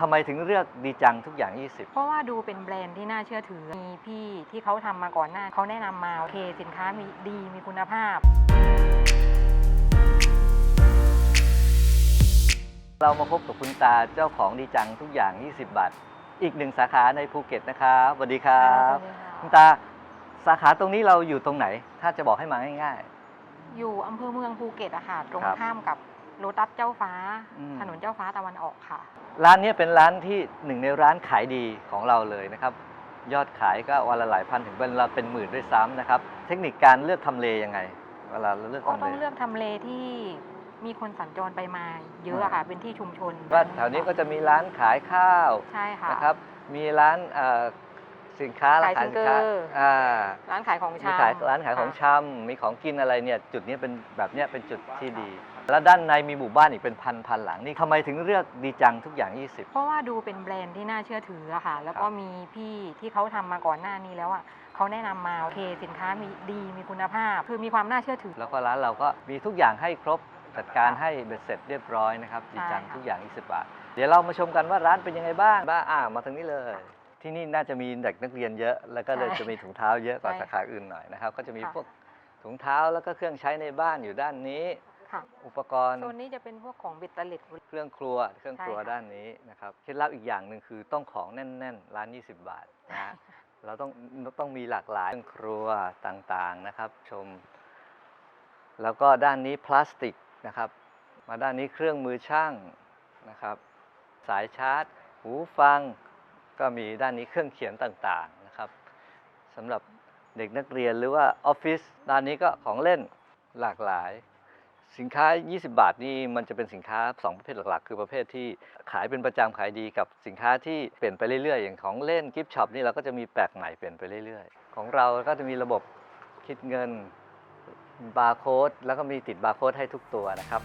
ทำไมถึงเลือกดีจังทุกอย่าง 20 เพราะว่าดูเป็นแบรนด์ที่น่าเชื่อถือ มีพี่ที่เขาทำมาก่อนหน้า เขาแนะนำมา โอเค สินค้ามีดีมีคุณภาพ เรามาพบกับคุณตาเจ้าของดีจังทุกอย่าง 20 บาท อีกหนึ่งสาขาในภูเก็ตนะครับสวัสดีครับ คุณตาสาขาตรงนี้เราอยู่ตรงไหน ถ้าจะบอกให้มาง่ายอยู่อำเภอเมืองภูเก็ตอะค่ะ ตรงครับ ข้ามกับ โลตัสเจ้าฟ้า อืม ถนนเจ้าฟ้าตะวันออกค่ะๆร้านนี้เป็นร้านที่หนึ่งในร้านขายดีของเราเลยนะครับ ยอดขายก็วันละหลายพันถึงวันละเป็นหมื่นด้วยซ้ำนะครับ เทคนิคการเลือกทำเลยังไง เวลาเราเลือกก็ทำต้เลองเลือกทำเลที่มีคนสัญจรไปมาเยอะอะค่ะ เป็นที่ชุมชนว่าแถวนี้ก็จะมีร้านขายข้าวใช่ค่ะ นะครับ มีร้านเอ่อ สินค้าขายร้านซิงเกอร์ค้าอ่าร้านขายของมีชำขายร้านขายของค่ะชำมีของกินอะไรเนี่ยจุดนี้เป็นแบบเนี้ยเป็นจุดที่ดี แล้วด้านในมีหมู่บ้านอีกเป็นพันพันหลังนี่ทำไมถึงเลือกดีจังทุกอย่าง 20 เพราะว่าดูเป็นแบรนด์ที่น่าเชื่อถืออะค่ะ แล้วก็ครับมีพี่ที่เขาทำมาก่อนหน้านี้แล้วอะเขาแนะนำมาโอเคสินค้ามีดีมีคุณภาพ คือมีความน่าเชื่อถือ แล้วก็ร้านเราก็มีทุกอย่างให้ครบจัดการให้เบ็ดเสร็จเรียบร้อยนะครับดีจังใช่ค่ะทุกอย่าง 20 บาท เดี๋ยวเรามาชมกันว่าร้านเป็นยังไงบ้างบ้างอ่ามาทางนี้เลย ที่นี่น่าจะมีเด็กนักเรียนเยอะ แล้วก็เลยจะมีถุงเท้าเยอะกว่าสาขาอื่นหน่อยนะครับ ก็จะมีพวกถุงเท้าแล้วก็เครื่องใช้ในบ้านอยู่ด้านนี้ ค่ะ อุปกรณ์ โซนนี้จะเป็นพวกของเบ็ดเตล็ดเครื่องครัว เครื่องครัวใช่ค่ะ ด้านนี้นะครับ เคล็ดลับอีกอย่างหนึ่งคือต้องของแน่นๆ ร้าน 20 บาทนะฮะ เราต้องต้องมีหลากหลายเครื่องครัวต่างๆนะครับ ชม แล้วก็ด้านนี้พลาสติกนะครับ มาด้านนี้เครื่องมือช่างนะครับ สายชาร์จ หูฟัง ก็มีด้านนี้เครื่องเขียนต่างๆนะครับสำหรับเด็กนักเรียนหรือว่าออฟฟิศด้านนี้ก็ของเล่นหลากหลาย สินค้า 20 บาทนี่มันจะเป็นสินค้า 2 ประเภทหลักๆ คือประเภทที่ขายเป็นประจำขายดีกับสินค้าที่เปลี่ยนไปเรื่อยๆ อย่างของเล่นกิฟต์ช็อปนี่เราก็จะมีแปลกใหม่เปลี่ยนไปเรื่อยๆ ของเราก็จะมีระบบคิดเงินบาร์โค้ดแล้วก็มีติดบาร์โค้ดให้ทุกตัวนะครับ